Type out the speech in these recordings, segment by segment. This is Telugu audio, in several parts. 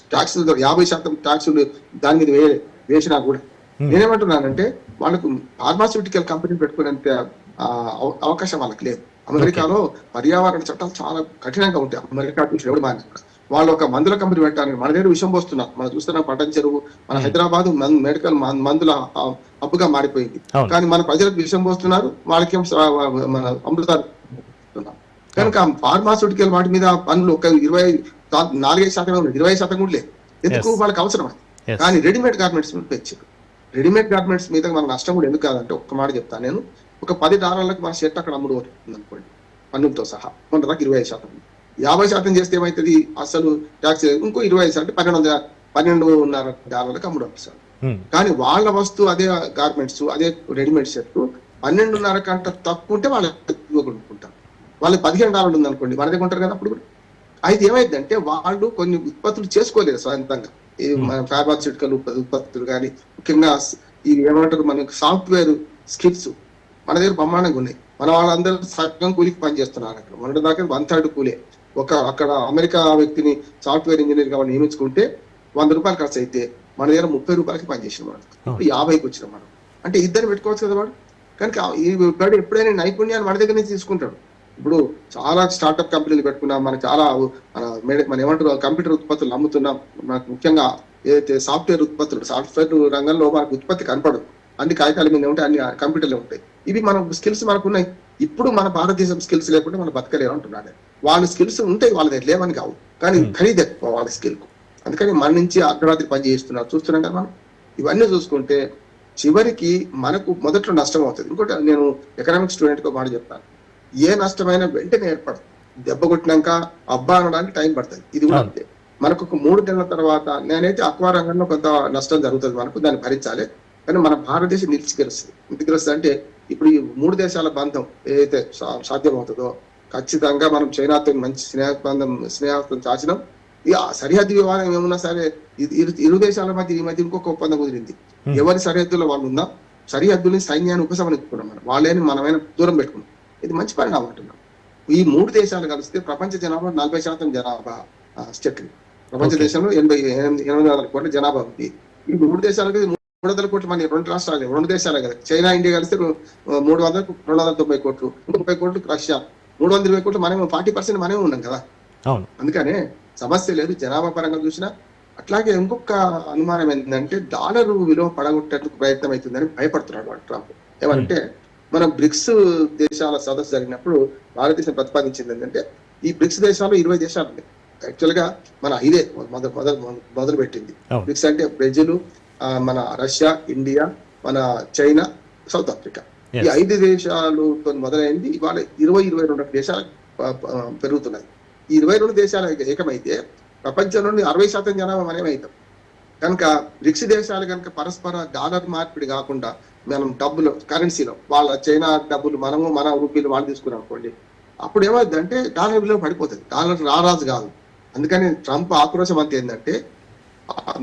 ట్యాక్స్ యాభై శాతం ట్యాక్స్ దాని మీద వే వేసినా కూడా. నేనేమంటున్నానంటే వాళ్ళకు ఫార్మాస్యూటికల్ కంపెనీ పెట్టుకునేంత అవకాశం వాళ్ళకి లేదు. అమెరికాలో పర్యావరణ చట్టాలు చాలా కఠినంగా ఉంటాయి. అమెరికా నుంచి ఎవడు మారినా వాళ్ళు ఒక మందుల కంపెనీ పెట్టడానికి మన దగ్గర విషయం పోస్తున్నారు. మనం చూస్తున్నాం పట్టణ చెరువు మన హైదరాబాద్ మెడికల్ మందుల హబ్బుగా మారిపోయింది. కానీ మన ప్రజలకు విషయం పోస్తున్నారు. వాళ్ళకేం స- మన అమృతాలు ఇస్తున్నారు. కనుక ఫార్మాస్యూటికల్ వాటి మీద పనులు ఒక ఇరవై నాలుగైదు శాతమే ఉంది ఇరవై శాతం కూడా లేదు. ఎందుకు. వాళ్ళకి అవసరం అది. కానీ రెడీమేడ్ గార్మెంట్స్ మీద పెంచారు రెడీమేడ్ గార్మెంట్స్ మీద మన నష్టం కూడా ఎందుకు కాదంటే ఒక్క మాట చెప్తాను నేను. ఒక పది డాలర్లకు మన షర్ట్ అక్కడ అమ్ముడు అవుతుంది అనుకోండి. పన్నులతో సహా. మన దాకా ఇరవై ఐదు శాతం యాభై శాతం చేస్తే ఏమవుతుంది అసలు ట్యాక్స్ ఇంకో ఇరవై ఐదు శాతం పన్నెండు వందల పన్నెండున్నర డాలర్లకు అమ్ముడు అవుతుంది ఉమ్, కానీ వాళ్ళ వస్తువు అదే గార్మెంట్స్ అదే రెడీమేడ్ షర్ట్ పన్నెండున్నర కంట తక్కువ ఉంటే వాళ్ళు కొనుక్కుంటారు వాళ్ళకి పదిహేను డాలర్లు ఉంది అనుకోండి. మన దగ్గర ఉంటారు కదా అప్పుడు కూడా. అయితే ఏమైందంటే వాళ్ళు కొన్ని ఉత్పత్తులు చేసుకోలేరు స్వయంతంగా ఈ మన ఫార్మాస్యూటికల్ ఉత్పత్తులు కానీ ముఖ్యంగా ఇవి ఏమంటారు మనకు సాఫ్ట్వేర్ స్కిల్స్ మన దగ్గర బ్రహ్మాండంగా ఉన్నాయి. మన వాళ్ళందరూ సగం కూలికి పనిచేస్తున్నారు అక్కడ. మన దాకా వన్ థర్డ్ కూలే. ఒక అక్కడ అమెరికా వ్యక్తిని సాఫ్ట్వేర్ ఇంజనీర్గా వాళ్ళు నియమించుకుంటే వంద రూపాయలు ఖర్చు అయితే మన దగ్గర ముప్పై రూపాయలకి పనిచేసిన వాడు. ఇప్పుడు యాభైకి వచ్చిన మనం అంటే ఇద్దరు పెట్టుకోవచ్చు కదా వాడు? కనుక ఈ వాడు ఎప్పుడైనా నైపుణ్యాన్ని మన దగ్గర నుంచి తీసుకుంటాడు. ఇప్పుడు చాలా స్టార్ట్అప్ కంపెనీలు పెట్టుకున్నాం. మన చాలా మన ఏమంటారు కంప్యూటర్ ఉత్పత్తులు అమ్ముతున్నాం. మనకు ముఖ్యంగా ఏదైతే సాఫ్ట్వేర్ ఉత్పత్తులు సాఫ్ట్వేర్ రంగంలో మనకు ఉత్పత్తి కనపడదు. అన్ని కాగితాల మీద ఉంటాయి అన్ని కంప్యూటర్లు ఉంటాయి. ఇవి మన స్కిల్స్ మనకు ఉన్నాయి. ఇప్పుడు మన భారతదేశం స్కిల్స్ లేకుండా మనం బతకలేరు అంటున్నాడు. వాళ్ళ స్కిల్స్ ఉంటాయి వాళ్ళ దగ్గర లేవని కావు. కానీ ఖరీదు ఎక్కువ వాళ్ళ స్కిల్ అందుకని మన నుంచి అర్ధరాత్రి పని చేస్తున్నారు చూస్తున్నాం కదా మనం. ఇవన్నీ చూసుకుంటే చివరికి మనకు మొదట్లో నష్టం అవుతుంది. ఇంకోటి నేను ఎకనామిక్ స్టూడెంట్గా మాట చెప్తాను. ఏ నష్టమైనా వెంటనే ఏర్పడదు దెబ్బ కొట్టినాక అబ్బా అనడానికి టైం పడుతుంది. ఇది కూడా. అంతే. మనకు ఒక మూడు నెలల తర్వాత నేనైతే అక్వా రంగంలో కొంత నష్టం జరుగుతుంది మనకు దాన్ని భరించాలి. కానీ మన భారతదేశం నిలిచి గెలుస్తుంది ఇంటికి గెలుస్తుంది అంటే ఇప్పుడు ఈ మూడు దేశాల బంధం ఏదైతే సాధ్యమవుతుందో ఖచ్చితంగా మనం చైనాతో మంచి స్నేహ బంధం స్నేహం చాచినాం. ఇక సరిహద్దు వివాదం ఏమున్నా సరే ఇరు ఇరు దేశాల మధ్య ఈ మధ్య ఇంకొక ఒప్పందం కుదిరింది. ఎవరి సరిహద్దులో వాళ్ళు ఉందాం సరిహద్దుని సైన్యాన్ని ఉపసంహరించుకున్నాం మనం. వాళ్ళని మనమైన దూరం పెట్టుకున్నాం. ఇది మంచి పరిణామం అంటున్నాం ఈ మూడు దేశాలు కలిస్తే ప్రపంచ జనాభా నలభై శాతం జనాభా స్టెక్. ప్రపంచ. దేశంలో ఎనభై ఎనిమిది ఎనిమిది వందల కోట్ల జనాభా ఉంది. ఈ మూడు దేశాలకి మూడు వందల కోట్లు మన రెండు రాష్ట్రాలు రెండు దేశాలే కదా. చైనా ఇండియా కలిస్తే మూడు వందల రెండు వందల తొంభై కోట్లు ముప్పై కోట్లు రష్యా మూడు వందల ఇరవై కోట్లు మనమే ఫార్టీ పర్సెంట్ మనమే ఉన్నాం కదా. అందుకనే సమస్య లేదు జనాభా పరంగా చూసినా. అట్లాగే ఇంకొక అనుమానం ఏంటంటే డాలర్ విలువ పడగొట్టేందుకు ప్రయత్నం అవుతుందని భయపడుతున్నాడు ట్రంప్. ఏమంటే మన బ్రిక్స్ దేశాల సదస్సు జరిగినప్పుడు భారతదేశం ప్రతిపాదించింది ఏంటంటే ఈ బ్రిక్స్ దేశాలు ఇరవై దేశాలు ఉన్నాయి. యాక్చువల్గా మన ఇదే మొదలు మొదలు మొదలు పెట్టింది. బ్రిక్స్ అంటే బ్రెజిల్ మన రష్యా ఇండియా మన చైనా సౌత్ ఆఫ్రికా. ఈ. ఐదు దేశాలతో మొదలైంది. ఇవాళ ఇరవై ఇరవై రెండు దేశాలు పెరుగుతున్నాయి. ఈ ఇరవై రెండు దేశాలు ఏక- ఏకమైతే ప్రపంచంలోని అరవై శాతం జనాభా మనమే అవుతాం కనుక బ్రిక్స్ దేశాలు కనుక పరస్పర డాలర్ మార్పిడి కాకుండా మనం డబ్బులు కరెన్సీలో వాళ్ళ చైనా డబ్బులు మనము మన రూపీలు వాళ్ళు తీసుకున్నాం అనుకోండి అప్పుడు ఏమవుతుందంటే డాలర్ విలువ పడిపోతుంది. డాలర్ రారాజు కాదు. అందుకని ట్రంప్ ఆక్రోశం అంత ఏంటంటే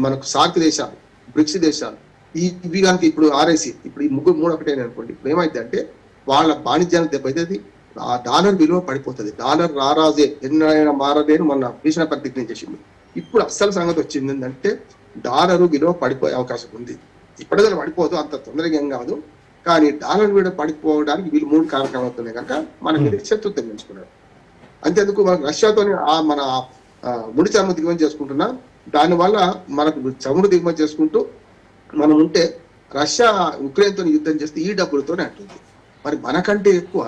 మనకు సార్క్ దేశాలు బ్రిక్స్ దేశాలు ఈ ఇవి కనుక ఇప్పుడు ఆర్ఐసి ఇప్పుడు ఈ ముగ్గురు మూడు ఒకటే అనుకోండి. ఇప్పుడు ఏమైంది అంటే వాళ్ళ వాణిజ్యానికి దెబ్బతది ఆ డాలర్ విలువ పడిపోతుంది. డాలర్ రారాజే ఎన్నైనా మారదే అని మొన్న భీషణ ప్రతిజ్ఞ చేసింది. ఇప్పుడు అస్సలు సంగతి వచ్చింది ఏంటంటే డాలర్ విలువ పడిపోయే అవకాశం ఉంది. ఇప్పటిదాకా పడిపోదు అంత తొందరగా ఏం కాదు. కానీ డాలర్ విలువ పడిపోవడానికి వీళ్ళు మూడు కారణాలు అవుతున్నాయి కనుక మన మీద శత్రుత్వం పెంచుకున్నాడు అంతేందుకు మనకు రష్యాతోని ఆ మన ముడి చమురు దిగుమతి చేసుకుంటున్నా దానివల్ల మనకు చమురు దిగుమతి చేసుకుంటూ మనం ఉంటే రష్యా ఉక్రెయిన్తో యుద్ధం చేస్తే ఈ డబ్బులతోనే అంటుంది మరి మనకంటే ఎక్కువ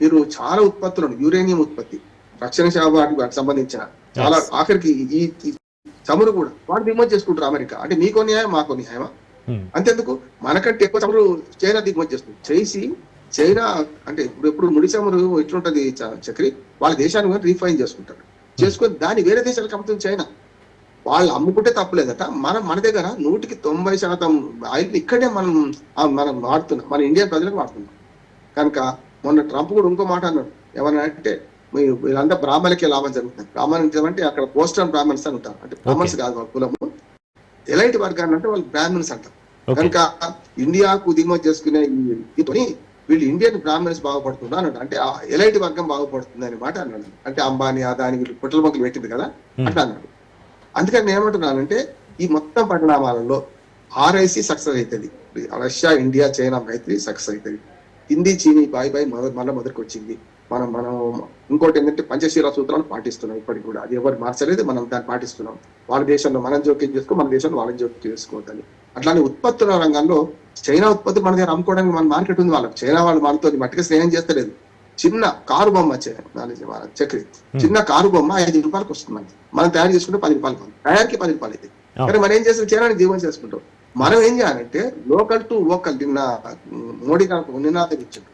మీరు చాలా ఉత్పత్తులను యురేనియం ఉత్పత్తి రక్షణ శాఖ వాటికి సంబంధించిన చాలా. ఆఖరికి ఈ చమురు కూడా. వాడు దిగుమతి చేసుకుంటారు అమెరికా. అంటే మీకో న్యాయం మాకో న్యాయమా? అంతేందుకు? మనకంటే ఎక్కువ చమురు చైనా దిగుమతి చేస్తుంది. చేసి చైనా అంటే ఇప్పుడు ఎప్పుడు ముడి చమురు ఎట్లుంటది చక్రి? వాళ్ళ దేశాన్ని రీఫైన్ చేసుకుంటారు. చేసుకొని దాన్ని వేరే దేశాలకు అమ్ముతుంది చైనా. వాళ్ళు అమ్ముకుంటే తప్పులేదట. మనం మన దగ్గర నూటికి తొంభై శాతం ఆయిల్ ఇక్కడే మనం మనం వాడుతున్నాం. మన ఇండియా ప్రజలకు వాడుతున్నాం. కనుక మొన్న ట్రంప్ కూడా ఇంకో మాట అన్నాడు. ఏమన్నా అంటే వీళ్ళంతా బ్రాహ్మణులకే లాభం జరుగుతుంది. బ్రాహ్మణులు అంటే అక్కడ పోస్టర్ బ్రాహ్మణ్స్ అని ఉంటారు. అంటే బ్రాహ్మణ్స్ కాదు వాళ్ళ కులము. ఎలాంటి వర్గాన్ని అంటే వాళ్ళు బ్రాహ్మణ్స్ అంటారు. కనుక ఇండియాకు దిగుమతి చేసుకునే ఇతని వీళ్ళు ఇండియన్ బ్రాహ్మణ్స్ బాగుపడుతున్నారు అన్నాడు. అంటే ఎలైట్ వర్గం బాగుపడుతుంది అనే మాట అన్నాడు. అంటే అంబానీ అదాని వీళ్ళు పుట్టల మొక్కలు పెట్టింది కదా. అట్లా అన్నాడు. అందుకని నేను ఏమంటున్నానంటే ఈ మొత్తం పరిణామాలలో ఆర్ఐసి సక్సెస్ అవుతుంది. రష్యా ఇండియా చైనా మైత్రి సక్సెస్ అవుతుంది. హిందీ చీనీ బాయ్ బాయ్ మళ్ళీ మొదటికి వచ్చింది మనం మనం ఇంకోటి ఏంటంటే పంచశీల సూత్రాలు పాటిస్తున్నాం ఇప్పటికి కూడా. అది ఎవరు మార్చలేదు మనం దాన్ని పాటిస్తున్నాం. వాళ్ళ దేశంలో మనం జోక్యం చేసుకో మన దేశంలో వాళ్ళని జోక్యం చేసుకోవద్దని. అట్లానే ఉత్పత్తుల రంగంలో చైనా ఉత్పత్తులు మన దగ్గర అమ్ముకోవడానికి మన మార్కెట్ ఉంది వాళ్ళకి. చైనా వాళ్ళు మనతో మట్టిగా స్నేహం చేస్తలేదు. చిన్న కారు బొమ్మ చక్రి. చిన్న కారు బొమ్మ ఐదు రూపాయలకు వస్తుంది. మనం తయారు చేసుకుంటే పది రూపాయలు తయారీకి పది రూపాయలు అయితే. కానీ మనం ఏం చేస్తాం? చైనాని జీవనం చేసుకుంటాం. మనం ఏం చేయాలంటే లోకల్ టు వోకల్ నిన్న మోడీ గారు నినాదం ఇచ్చాడు.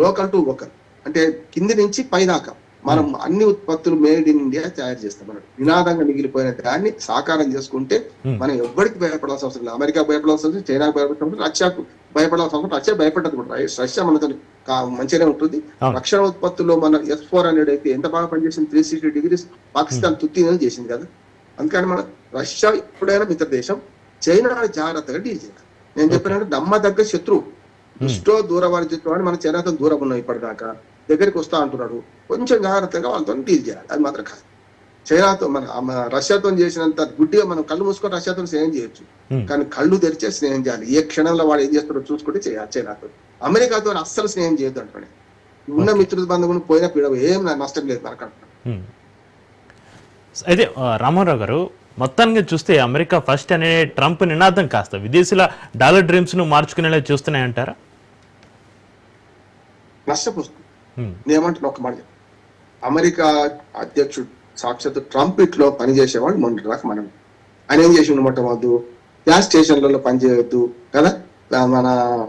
లోకల్ టు వోకల్ అంటే కింది నుంచి పై దాకా మనం అన్ని ఉత్పత్తులు మేడ్ ఇన్ ఇండియా తయారు చేస్తాం మనం. నినాదంగా మిగిలిపోయిన దాన్ని సాకారం చేసుకుంటే. మనం ఎవ్వరికి భయపడాల్సిన అవసరం లేదు. అమెరికా భయపడాల్సిన అవసరం చైనాకు భయపడాల్సిన అవసరం రష్యాకు భయపడాల్సిన అవసరం. రష్యా భయపడదు కూడా. రష్యా- మనతో మంచిగానే ఉంటుంది. రక్షణ ఉత్పత్తుల్లో మన ఎస్ ఫోర్ హండ్రెడ్ అయితే ఎంత బాగా పనిచేసింది? త్రీ సిక్స్టీ డిగ్రీస్ పాకిస్తాన్ తుత్తి చేసింది కదా. అందుకని మన రష్యా ఎప్పుడైనా మిత్ర దేశం చైనా జాగ్రత్తగా డీల్ చేయాలి. నేను చెప్పినట్టు నమ్మదగ్గ శత్రువు. దుష్టో దూరవర్జితో అని మన చైనాతో దూరం ఉన్నాం ఇప్పటిదాకా. దగ్గరికి వస్తా అంటున్నాడు. కొంచెం జాగ్రత్తగా వాళ్ళతో డీల్ చేయాలి. అది మాత్రం కాదు. చైనాతో మన రష్యాతో చేసినంత గుడ్డిగా మనం కళ్ళు మూసుకొని రష్యాతో స్నేహం చేయొచ్చు. కానీ కళ్ళు తెరిచే స్నేహం చేయాలి. ఏ క్షణంలో వాడు ఏం చేస్తాడో చూసుకుంటే చేయాలి చైనాతో. అమెరికాతో అస్సలు స్నేహం చేయొద్దు అంటున్నాడు. ఉన్న మిత్రుల బంధువులు పోయిన పీడ ఏం నష్టం లేదు మనకు అంటున్నాడు. అయితే రామారావు గారు మొత్తానికి చూస్తే అమెరికా ఫస్ట్ అనే ట్రంప్ నినాదం కాస్త విదేశీల డాలర్ డ్రీమ్స్ను మార్చుకునేలా చూస్తున్నాయంటారా? నష్టపోతుంది Hmm. నేనేమంటాను ఒక మాట అమెరికా అధ్యక్షుడు సాక్షాత్ ట్రంప్ ఇట్లో పనిచేసేవాడు మొన్నటి దాకా మనం. ఆయన ఏం చేసి వద్దు గ్యాస్ స్టేషన్లలో పనిచేయొద్దు కదా? మన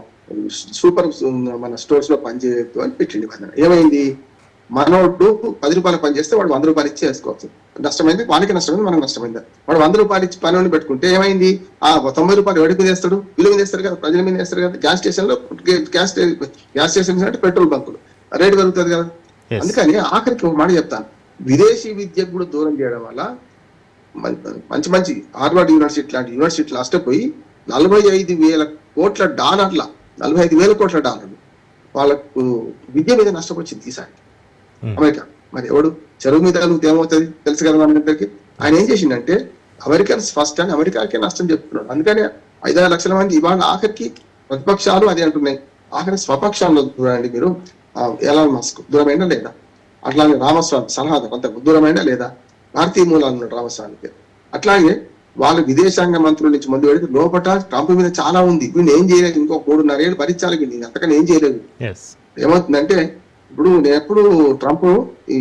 సూపర్ మన స్టోర్స్లో పనిచేయొద్దు అని పెట్టింది నిబంధన ఏమైంది? మనోడు పది రూపాయలు పని చేస్తే వాడు వంద రూపాయలు ఇచ్చి వేసుకోవచ్చు. నష్టమైంది వానికి నష్టమైంది మనకు నష్టమైంది. వాడు వంద రూపాయలు ఇచ్చి పని పెట్టుకుంటే ఏమైంది? ఆ తొంభై రూపాయలు ఎవరి మీద వేస్తాడు? విలువ మీద వేస్తారు కదా ప్రజల మీద వేస్తారు కదా. గ్యాస్ స్టేషన్లో గ్యాస్ గ్యాస్ స్టేషన్ అంటే పెట్రోల్ బంకులు. రేటు పెరుగుతుంది కదా. అందుకని ఆఖరికి ఒక మాట చెప్తాను. విదేశీ విద్యకు కూడా దూరం చేయడం వల్ల మంచి మంచి హార్వర్డ్ యూనివర్సిటీ లాంటి యూనివర్సిటీలు నష్టపోయి నలభై ఐదు వేల కోట్ల డాలర్ల నలభై ఐదు వేల కోట్ల డాలర్లు వాళ్ళకు విద్య మీద నష్టపోయింది ఈసారి. Hmm. అమెరికా. మరి ఎవడు? చెరువు మీద కలిగితే ఏమవుతుంది? తెలుసు కదా మనందరికి ఆయన ఏం చేసిండంటే అమెరికన్స్ ఫస్ట్ అని అమెరికాకే నష్టం చెప్తున్నాడు అందుకని ఐదారు లక్షల మంది ఇవాళ ఆఖరికి ప్రతిపక్షాలు అదే అంటున్నాయి. ఆఖరి స్వపక్షాల్లో చూడండి మీరు. ఎలాన్ మస్క్ దూరమైనా లేదా? అట్లాగే రామస్వామి సలహా కొంత దూరమైనా లేదా? భారతీయ మూలాలు ఉన్నాడు రామస్వామికి అట్లాగే వాళ్ళు విదేశాంగ మంత్రుల నుంచి ముందు పెడితే లోపల ట్రంప్ మీద చాలా ఉంది. వీళ్ళు ఏం చేయలేదు? ఇంకో మూడున్నర ఏళ్ళు భరించాలి వీళ్ళు అంతకని ఏం చేయలేదు ఏమవుతుందంటే ఇప్పుడు నేను ఎప్పుడు ట్రంప్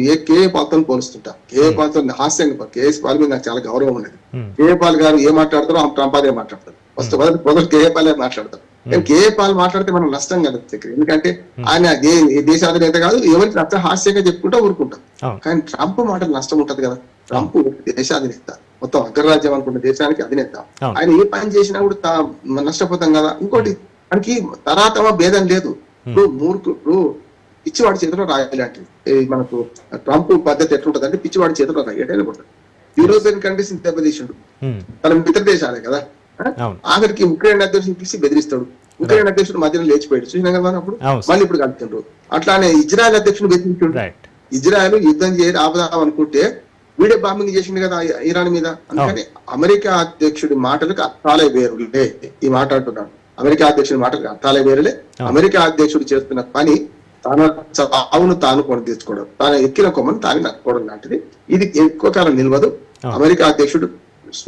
ఏ కేఏ పాల్తో పోలుస్తుంటా. కేఏ పాల్తో హాస్యంగా కేఎస్ పాల్ మీద నాకు చాలా గౌరవం ఉండేది. ఉమ్, కేఏ పాల్ గారు ఏ మాట్లాడతారో ఆ ట్రంప్ అదే మాట్లాడతారు ఫస్ట్ మొదలు మొదలు కేఏ పాలే మాట్లాడతారు కేఏ పాల్ మాట్లాడితే మనం నష్టం కదా దగ్గర. ఎందుకంటే ఆయన దే- ఏ దేశాధినేత కాదు ఎవరికి నచ్చ హాస్యంగా చెప్పుకుంటా ఊరుకుంటాం కానీ ట్రంప్ మాటలు నష్టం ఉంటది కదా. ట్రంప్ దేశాధినేత. మొత్తం అగ్రరాజ్యం అనుకున్న దేశానికి అధినేత. ఆయన ఏ పని చేసినా కూడా నష్టపోతాం కదా. ఇంకోటి మనకి తరాతమ భేదం లేదు. ఇప్పుడు మూర్ఖుడు పిచ్చివాడి చేతిలో రాయాలంటే మనకు ట్రంప్ పద్ధతి ఎట్లుంటది అంటే పిచ్చివాడి చేతిలో రాయటైనా ఉంటుంది యూరోపియన్ కంట్రీస్ దెబ్బతీసిండు. తన మిత్ర దేశాలే కదా. ఆఖరికి ఉక్రెయిన్ అధ్యక్షుడు పిలిచి బెదిరిస్తాడు. ఉక్రెయిన్ అధ్యక్షుడు మధ్యలో లేచిపోయాడు. చూసినా కదా అప్పుడు మళ్ళీ ఇప్పుడు కలుపుతుండ్రు. అట్లానే ఇజ్రాయెల్ అధ్యక్షుడు బెదిరించుండు రైట్ ఇజ్రాయెల్ యుద్ధం చేయాలి ఆపదాం అనుకుంటే వీడియో బాంబింగ్ చేసిండు కదా ఇరాన్ మీద? అందుకని అమెరికా అధ్యక్షుడి మాటలకు అర్థాలే వేరులే. ఈ మాట అంటున్నాడు. అమెరికా అధ్యక్షుడి మాటలకు అర్థాలే వేరులే. అమెరికా అధ్యక్షుడు చేస్తున్న పని తన చావును తాను కొని తెచ్చుకోవడం తాను ఎక్కిన కొమ్మను తాను నట్టుకోవడం లాంటిది. ఇది ఎక్కువ కాలం నిలవదు. అమెరికా అధ్యక్షుడు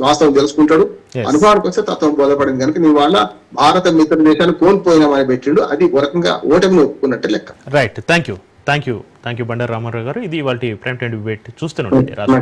వాస్తవం తెలుసుకుంటాడు. అనుభవానికి వస్తే తత్వం బోధపడింది కనుక నీ వాళ్ళ భారత మిత్ర దేశాలు కోల్పోయినామని పెట్టిండు. అది ఒక రకంగా ఓటమిని ఒప్పుకున్నట్టే లెక్క. Right thank you thank you thank you Bandaru Ramarao గారు. ఇది వాళ్ళ ప్రైమ్ టైం డిబేట్ చూస్తూనే ఉండండి. రాజు